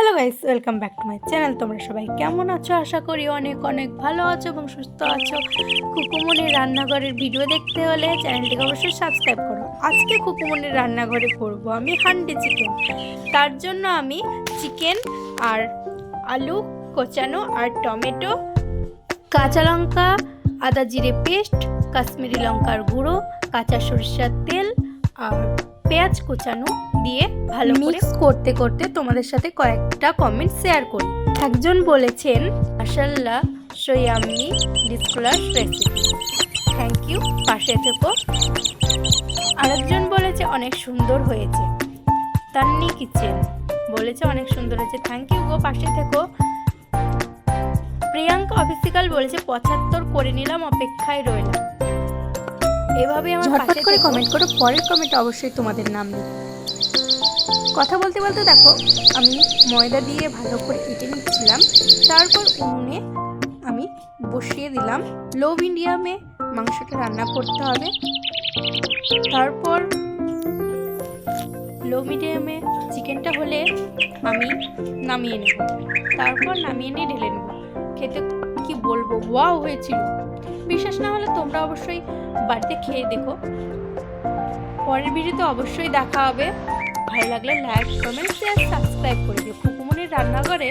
Hello guys welcome back to my channel তোমরা সবাই কেমন আছো? আশা করি অনেক অনেক ভালো আছো এবং সুস্থ আছো। কুকুমনির রান্নাঘরের ভিডিও দেখতে হলে চ্যানেলটিকে অবশ্যই সাবস্ক্রাইব করো। আজকে কুকুমনির রান্নাঘরে করব আমি হান্ডি চিকেন তার জন্য আমি চিকেন আর আলু, কোচানো আর টমেটো, কাঁচা লঙ্কা, আদা জিরে পেস্ট, কাশ্মীরি লঙ্কার গুঁড়ো, কাঁচা সরিষার তেল আর পেঁয়াজ কুচানো দিয়ে ভালো মিক্স করতে করতে তোমাদের সাথে কয়েকটা কমেন্ট শেয়ার করি। একজন বলেছেন মাসাল্লাহ সৈয়াম্মি ডিসকুলার রেসিপি থ্যাংক ইউ পাশে থেকো। আরেকজন বলেছে অনেক সুন্দর হয়েছে। তান্নি কিচেন বলেছে অনেক সুন্দর হয়েছে। থ্যাংক ইউ গো পাশে থেকো। প্রিয়াঙ্কা অফিসিকাল বলেছে পঁচাত্তর করে নিলাম অপেক্ষায় রইলাম। এভাবে আমার ঝটপট পাশে করে কমেন্ট করো পরের কমেন্টে অবশ্যই তোমাদের নাম নেবে কথা বলতে বলতে দেখো আমি ময়দা দিয়ে ভালো করে কেটে নিচ্ছিলাম তারপর উনুনে আমি বসিয়ে দিলাম। লো মিডিয়ামে মাংসটা রান্না করতে হবে। তারপর লো মিডিয়ামে চিকেনটা হলে আমি নামিয়ে নেব। তারপর নামিয়ে নিয়ে ওয়াও হয়েছিল। বিশ্বাস না হলে তোমরা অবশ্যই বাড়িতে খেয়ে দেখো। পরের ভিডিওতে অবশ্যই দেখা হবে। ভালো লাগলে লাইক কমেন্ট শেয়ার সাবস্ক্রাইব করে দিও। কুকুমনির রান্নাঘরে